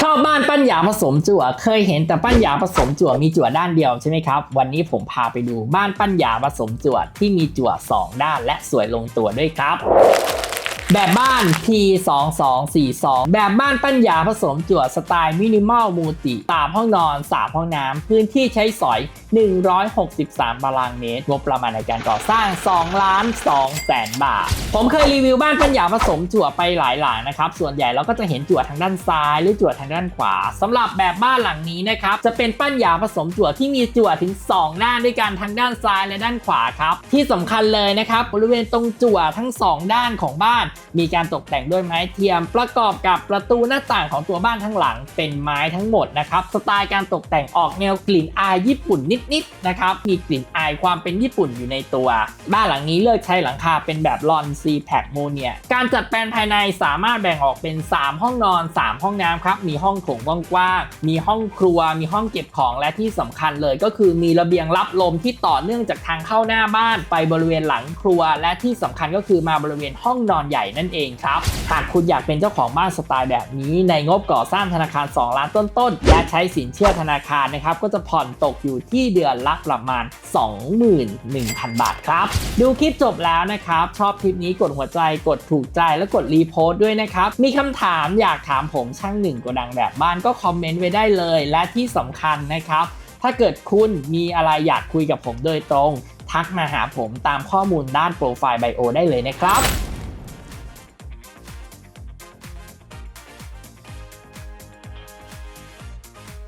ชอบบ้านปั้นหยาผสมจั่ว เคยเห็นแต่ปั้นหยาผสมจั่วมีจั่วด้านเดียวใช่ไหมครับ วันนี้ผมพาไปดูบ้านปั้นหยาผสมจั่วที่มีจั่ว 2 ด้านและสวยลงตัวด้วยครับ แบบบ้าน P2242 แบบบ้านปั้นหยาผสมจั่วสไตล์มินิมอลมูติ3ห้องนอน 3 ห้องน้ำ พื้นที่ใช้สอย 163ตารางเมตร งบประมาณในการก่อสร้าง 2 ล้าน2แสนบาท ผมเคยรีวิวบ้านปั้นหยาผสมจั่วไปหลายหลังนะครับ ส่วนใหญ่เราก็จะเห็นจั่วทางด้านซ้าย หรือจั่วทางด้านขวาสำหรับแบบบ้านหลังนี้นะครับ จะเป็นปั้นหยาผสมจั่วที่มีจั่วถึง 2 ด้านด้วยกันทั้งด้านซ้ายและด้านขวาครับ ที่สำคัญเลยนะครับบริเวณตรงจั่วทั้ง 2 ด้านของบ้านมีการตกแต่งด้วยไม้เทียมประกอบกับประตูหน้าต่างของตัวบ้านทั้งหลังเป็นไม้ทั้งหมดนะครับ สไตล์การตกแต่งออกแนวกลิ่นอายญี่ปุ่นนิดๆนะครับ มีกลิ่นอ ความเป็นญี่ปุ่นอยู่ในตัว บ้านหลังนี้เลือกใช้หลังคาเป็นแบบลอนซีแพคโมเนียการจัดแปลนภายในสามารถแบ่งออกเป็น 3 ห้องนอน 3 ห้องน้ำครับ มีห้องโถงกว้างๆมีห้องครัว มีห้องเก็บของและที่สำคัญเลย ก็คือมีระเบียงรับลมที่ต่อเนื่องจากทางเข้าหน้าบ้านไปบริเวณหลังครัว และที่สำคัญก็คือมาบริเวณห้องนอนใหญ่นั่นเองครับหากคุณอยากเป็นเจ้าของบ้านสไตล์แบบนี้ ในงบก่อสร้างธนาคาร 2 ล้านต้นๆและใช้สินเชื่อธนาคารนะครับก็จะผ่อนตกอยู่ที่เดือนละประมาณ21,000 บาทครับ ดูคลิปจบแล้วนะครับ ชอบคลิปนี้กดหัวใจกดถูกใจและกดรีโพสต์ด้วยนะครับ มีคำถามอยากถามผมช่างหนึ่งกดังแบบบ้านก็คอมเมนต์ไว้ได้เลย และที่สำคัญนะครับ ถ้าเกิดคุณมีอะไรอยากคุยกับผมโดยตรง ทักมาหาผมตามข้อมูลด้านโปรไฟล์ไบโอได้เลยนะครับ